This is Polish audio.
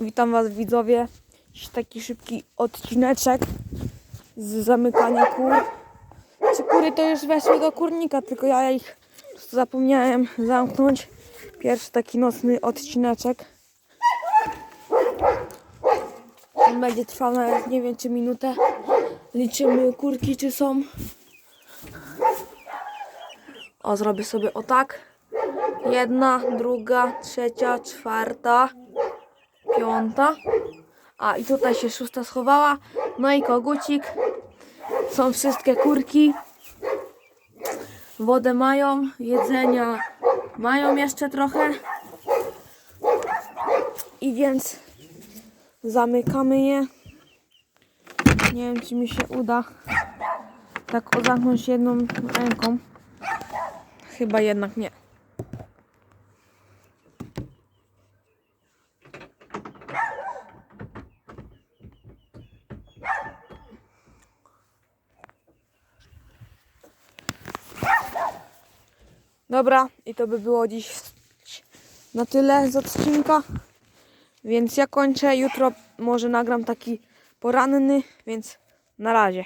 Witam Was widzowie. Taki szybki odcineczek z zamykania kur. Czy kury to już weszły do kurnika, tylko ja ich zapomniałem zamknąć. Pierwszy taki nocny odcineczek. On będzie trwał nawet nie wiem czy minutę. Liczymy kurki czy są. O, zrobię sobie o tak. Jedna, druga, trzecia, czwarta, piąta. A i tutaj się szósta schowała. No i kogucik. Są wszystkie kurki. Wodę mają, jedzenia mają jeszcze trochę. I więc zamykamy je. Nie wiem, czy mi się uda tak o zamknąć jedną ręką. Chyba jednak nie. Dobra, i to by było dziś na tyle z odcinka. Więc ja kończę. Jutro może nagram taki poranny, więc na razie.